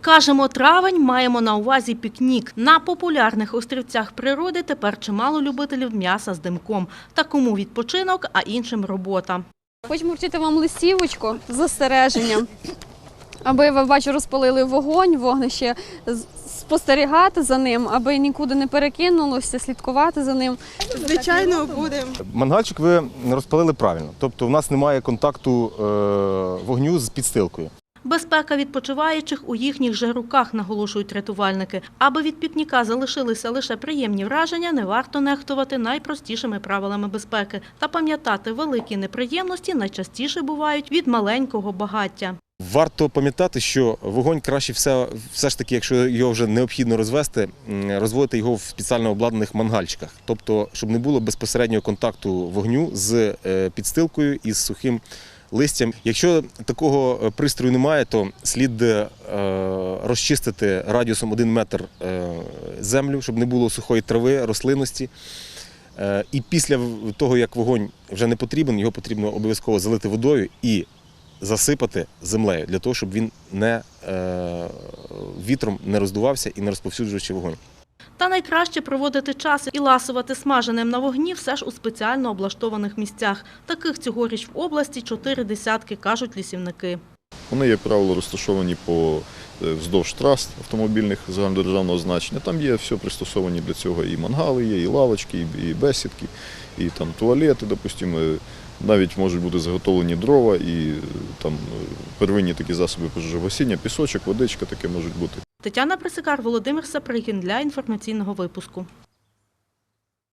Кажемо травень, маємо на увазі пікнік. На популярних острівцях природи тепер чимало любителів м'яса з димком. Та кому відпочинок, а іншим робота. Хочемо вручити вам листівочку з застереженням, аби ви бачу, розпалили вогонь, вогнище, спостерігати за ним, аби нікуди не перекинулося, слідкувати за ним. Звичайно, будемо. Мангальчик ви розпалили правильно, тобто в нас немає контакту е, вогню з підстилкою. Безпека відпочиваючих у їхніх же руках, наголошують рятувальники. Аби від пікніка залишилися лише приємні враження, не варто нехтувати найпростішими правилами безпеки та пам'ятати, великі неприємності найчастіше бувають від маленького багаття. Варто пам'ятати, що вогонь краще все, все ж таки, якщо його вже необхідно розвести, розводити його в спеціально обладнаних мангальчиках, тобто, щоб не було безпосереднього контакту вогню з е, підстилкою і з сухим листям. Якщо такого е, пристрою немає, то слід е, розчистити радіусом 1 метр е, землю, щоб не було сухої трави, рослинності. І після того, як вогонь вже не потрібен, його потрібно обов'язково залити водою і засипати землею для того, щоб він не вітром не роздувався і не розповсюджуючи вогонь. Та найкраще проводити час і ласувати смаженим на вогні все ж у спеціально облаштованих місцях. Таких цьогоріч в області чотири десятки, кажуть лісівники. Вони, як правило, розташовані по е, вздовж трас автомобільних загальнодержавного значення. Там є все пристосовані для цього. І мангали є, і лавочки, і бесідки, і там туалети, допустимо. е, Навіть можуть бути заготовлені дрова і е, там первинні такі засоби пожежогасіння, пісочок, водичка таке можуть бути. Тетяна Присикар, Володимир Саприкін для інформаційного випуску.